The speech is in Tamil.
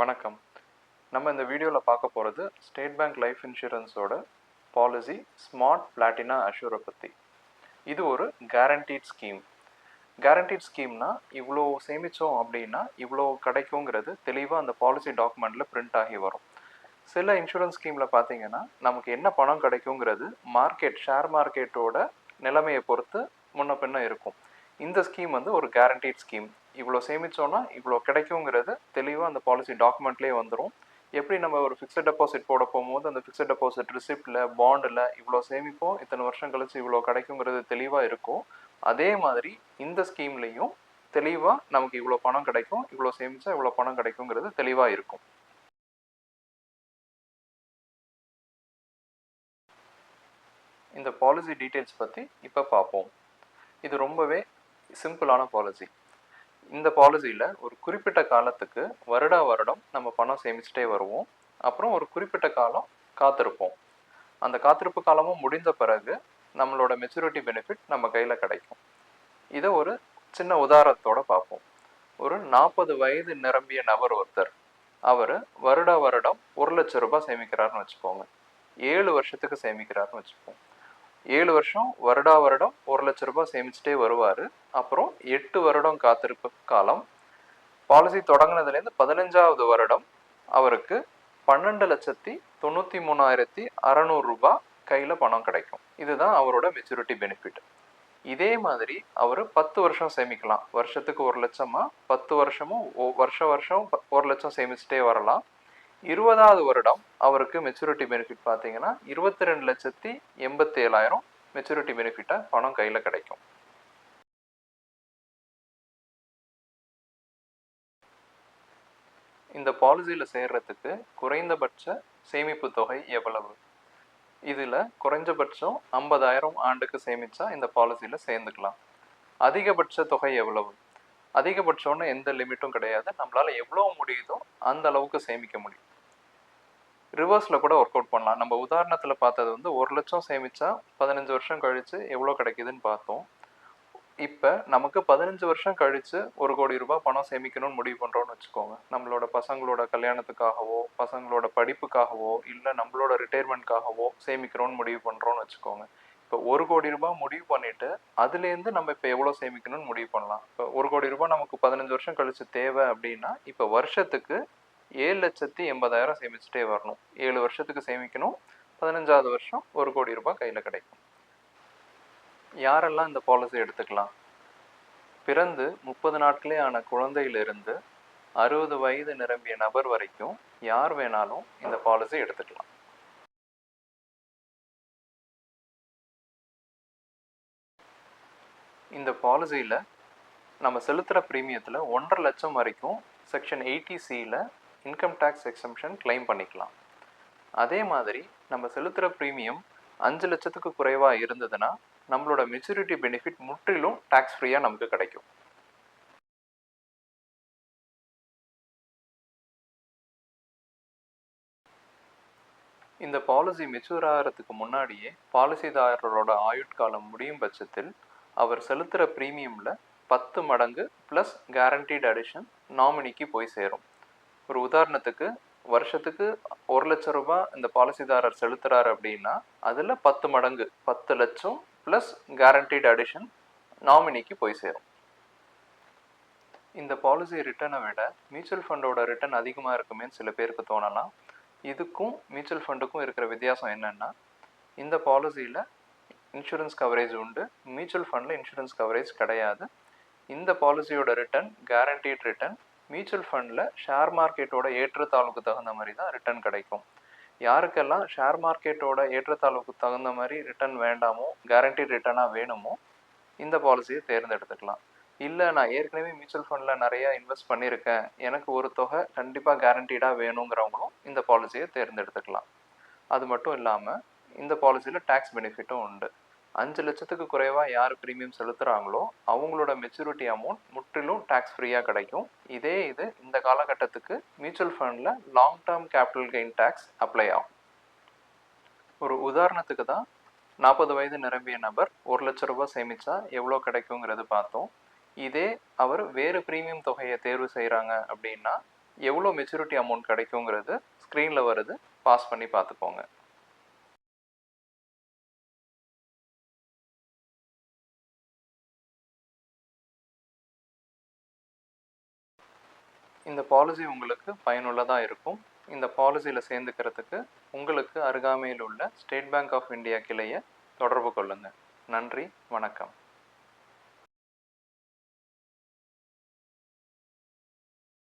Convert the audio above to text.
வணக்கம். நம்ம இந்த வீடியோவில் பார்க்க போகிறது ஸ்டேட் பேங்க் லைஃப் இன்சூரன்ஸோட பாலிசி ஸ்மார்ட் பிளாட்டினா அஷூரை பற்றி இது ஒரு கேரண்டீட் ஸ்கீம் கேரண்டீட் ஸ்கீம்னா இவ்வளோ சேமித்தோம் அப்படின்னா இவ்வளோ கிடைக்குங்கிறது தெளிவாக அந்த பாலிசி டாக்குமெண்ட்டில் பிரிண்ட் ஆகி வரும். சில இன்சூரன்ஸ் ஸ்கீமில் பார்த்தீங்கன்னா நமக்கு என்ன பணம் கிடைக்குங்கிறது மார்க்கெட் ஷேர் மார்க்கெட்டோட நிலைமையை பொறுத்து முன்ன பின்ன இருக்கும். இந்த ஸ்கீம் வந்து ஒரு கேரண்டீட் ஸ்கீம் இவ்வளோ சேமித்தோன்னா இவ்வளோ கிடைக்குங்கிறது தெளிவாக அந்த பாலிசி டாக்குமெண்ட்லேயே வந்துடும் எப்படி நம்ம ஒரு ஃபிக்ஸட் டெபாசிட் போட போகும்போது அந்த ஃபிக்ஸட் டெபாசிட் ரிசிப்டில் பாண்டில் இவ்வளோ சேமிப்போம் இத்தனை வருஷம் கழிச்சு இவ்வளோ கிடைக்குங்கிறது தெளிவாக இருக்கும். அதே மாதிரி இந்த ஸ்கீம்லேயும் தெளிவாக நமக்கு இவ்வளோ பணம் கிடைக்கும் இவ்வளோ சேமித்தா இவ்வளோ பணம் கிடைக்குங்கிறது தெளிவாக இருக்கும். இந்த பாலிசி டீட்டெயில்ஸ் பற்றி இப்போ பார்ப்போம். இது ரொம்பவே சிம்பிளான பாலிசி. இந்த பாலிசியில் ஒரு குறிப்பிட்ட காலத்துக்கு வருடா வருடம் நம்ம பணம் சேமிச்சுட்டே வருவோம். அப்புறம் ஒரு குறிப்பிட்ட காலம் காத்திருப்போம். அந்த காத்திருப்பு காலமும் முடிந்த பிறகு நம்மளோட மெச்சூரிட்டி பெனிஃபிட் நம்ம கையில் கிடைக்கும். இதை ஒரு சின்ன உதாரணத்தோட பார்ப்போம். ஒரு நாற்பது வயது நிரம்பிய நபர் ஒருத்தர் அவர் வருடா வருடம் ஒரு லட்சம் ரூபாய் சேமிக்கிறாருன்னு வச்சுக்கோங்க. ஏழு வருஷத்துக்கு சேமிக்கிறாருன்னு வச்சுப்போம் ஏழு வருஷம் வருடா வருடம் ஒரு லட்ச ரூபாய் சேமிச்சுட்டே வருவார். அப்புறம் எட்டு வருடம் காத்திருப்பு காலம். பாலிசி தொடங்கினதுலேருந்து பதினஞ்சாவது வருடம் அவருக்கு பன்னெண்டு லட்சத்தி தொண்ணூற்றி மூணாயிரத்தி அறநூறு ரூபாய் கையில் பணம் கிடைக்கும். இதுதான் அவரோட மெச்சூரிட்டி பெனிஃபிட் இதே மாதிரி அவர் பத்து வருஷம் சேமிக்கலாம். வருஷத்துக்கு ஒரு லட்சமா பத்து வருஷமும் வருஷ வருஷம் ப- ஒரு லட்சம் சேமிச்சுட்டே வரலாம். இருபதாவது வருடம் அவருக்கு மெச்சூரிட்டி பெனிஃபிட் பார்த்தீங்கன்னா இருபத்தி ரெண்டு லட்சத்தி எண்பத்தி ஏழாயிரம் மெச்சூரிட்டி பெனிஃபிட்டாக பணம் கையில் கிடைக்கும். இந்த பாலிசியில் சேர்றதுக்கு குறைந்தபட்ச சேமிப்பு தொகை எவ்வளவு? இதில் குறைஞ்சபட்சம் ஐம்பதாயிரம் ஆண்டுக்கு சேமித்தா இந்த பாலிசியில் சேர்ந்துக்கலாம். அதிகபட்ச தொகை எவ்வளவு? அதிகபட்சம்னு எந்த லிமிட்டும் கிடையாது. நம்மளால் எவ்வளோ முடியுதோ அந்த அளவுக்கு சேமிக்க முடியும். ரிவர்ஸில் கூட ஒர்க் அவுட் பண்ணலாம். நம்ம உதாரணத்தில் பார்த்தது வந்து ஒரு லட்சம் சேமித்தா பதினஞ்சு வருஷம் கழித்து எவ்வளோ கிடைக்குதுன்னு பார்த்தோம். இப்போ நமக்கு பதினஞ்சு வருஷம் கழித்து ஒரு கோடி ரூபாய் பணம் சேமிக்கணும்னு முடிவு பண்ணுறோன்னு வச்சுக்கோங்க. நம்மளோட பசங்களோட கல்யாணத்துக்காகவோ பசங்களோட படிப்புக்காகவோ இல்லை நம்மளோட ரிட்டையர்மெண்ட்காகவோ சேமிக்கணும்னு முடிவு பண்ணுறோன்னு வச்சுக்கோங்க. இப்போ ஒரு கோடி ரூபாய் முடிவு பண்ணிட்டு அதுலேருந்து நம்ம இப்போ எவ்வளோ சேமிக்கணும்னு முடிவு பண்ணலாம். இப்போ ஒரு கோடி ரூபாய் நமக்கு பதினஞ்சு வருஷம் கழிச்சு தேவை அப்படின்னா இப்போ வருஷத்துக்கு ஏழு லட்சத்தி எண்பதாயிரம் சேமிச்சுட்டே வரணும். ஏழு வருஷத்துக்கு சேமிக்கணும். பதினஞ்சாவது வருஷம் ஒரு கோடி ரூபாய் கையில் கிடைக்கும். யாரெல்லாம் இந்த பாலிசி எடுத்துக்கலாம்? பிறந்து முப்பது நாட்களே ஆன குழந்தையிலிருந்து அறுபது வயது நிரம்பிய நபர் வரைக்கும் யார் வேணாலும் இந்த பாலிசி எடுத்துக்கலாம். இந்த பாலிசியில் நம்ம செலுத்துகிற ப்ரீமியத்தில் ஒன்றரை லட்சம் வரைக்கும் செக்ஷன் எயிட்டி சியில் இன்கம் டேக்ஸ் எக்ஸம்ஷன் கிளைம் பண்ணிக்கலாம். அதே மாதிரி நம்ம செலுத்துகிற ப்ரீமியம் அஞ்சு லட்சத்துக்கு குறைவாக இருந்ததுன்னா நம்மளோட மெச்சூரிட்டி பெனிஃபிட் முற்றிலும் டேக்ஸ் ஃப்ரீயாக நமக்கு கிடைக்கும். இந்த பாலிசி மெச்சூர் ஆகிறதுக்கு முன்னாடியே பாலிசிதாரரோட ஆயுட்காலம் முடியும் பட்சத்தில் அவர் செலுத்துகிற ப்ரீமியமில் பத்து மடங்கு ப்ளஸ் கேரண்டீட் அடிஷன் நாமினிக்கு போய் சேரும். ஒரு உதாரணத்துக்கு வருஷத்துக்கு ஒரு லட்ச ரூபாய் இந்த பாலிசிதாரர் செலுத்துறாரு அப்படின்னா அதில் பத்து மடங்கு பத்து லட்சம் ப்ளஸ் guaranteed அடிஷன் நாமினிக்கு போய் சேரும். இந்த பாலிசி ரிட்டர்னை விட மியூச்சுவல் ஃபண்டோட ரிட்டர்ன் அதிகமாக இருக்குமேன்னு சில பேருக்கு தோணலாம். இதுக்கும் மியூச்சுவல் ஃபண்டுக்கும் இருக்கிற வித்தியாசம் என்னென்னா இந்த பாலிசியில் இன்சூரன்ஸ் கவரேஜ் உண்டு. மியூச்சுவல் ஃபண்டில் இன்சூரன்ஸ் கவரேஜ் கிடையாது. இந்த பாலிசியோட ரிட்டர்ன் கேரண்டீட் ரிட்டர்ன் மியூச்சுவல் ஃபண்டில் ஷேர் மார்க்கெட்டோட ஏற்றத்தாழ்வுக்கு தகுந்த மாதிரி தான் ரிட்டர்ன் கிடைக்கும். யாருக்கெல்லாம் ஷேர் மார்க்கெட்டோட ஏற்றத்தாழ்வுக்கு தகுந்த மாதிரி ரிட்டர்ன் வேண்டாமோ கேரண்டி ரிட்டர்னாக வேணுமோ இந்த பாலிசியை தேர்ந்தெடுத்துக்கலாம். இல்லை நான் ஏற்கனவே மியூச்சுவல் ஃபண்டில் நிறையா இன்வெஸ்ட் பண்ணியிருக்கேன். எனக்கு ஒரு தொகை கண்டிப்பாக கேரண்டீடாக வேணுங்கிறவங்களும் இந்த பாலிசியை தேர்ந்தெடுத்துக்கலாம். அது மட்டும் இல்லாமல் இந்த பாலிசியில் டேக்ஸ் பெனிஃபிட்டும் உண்டு. அஞ்சு லட்சத்துக்கு குறைவாக யார் ப்ரீமியம் செலுத்துகிறாங்களோ அவங்களோட மெச்சூரிட்டி அமௌண்ட் முற்றிலும் டேக்ஸ் ஃப்ரீயாக கிடைக்கும். இதே இது இந்த காலகட்டத்துக்கு மியூச்சுவல் ஃபண்டில் long term capital gain tax apply ஆகும். ஒரு உதாரணத்துக்கு தான் நாற்பது வயது நிரம்பிய நபர் ஒரு லட்ச ரூபாய் சேமிச்சா எவ்வளோ கிடைக்குங்கிறது பார்த்தோம். இதே அவர் வேறு ப்ரீமியம் தொகையை தேர்வு செய்கிறாங்க அப்படின்னா எவ்வளோ மெச்சூரிட்டி அமௌண்ட் கிடைக்குங்கிறது ஸ்க்ரீனில் வருது பாஸ் பண்ணி பார்த்துக்கோங்க. இந்த பாலிசி உங்களுக்கு பயனுள்ளதாக இருக்கும். இந்த பாலிசியில் சேர்ந்துக்கிறதுக்கு உங்களுக்கு அருகாமையில் உள்ள ஸ்டேட் பேங்க் ஆஃப் இந்தியா கிளையை தொடர்பு கொள்ளுங்கள் நன்றி வணக்கம்.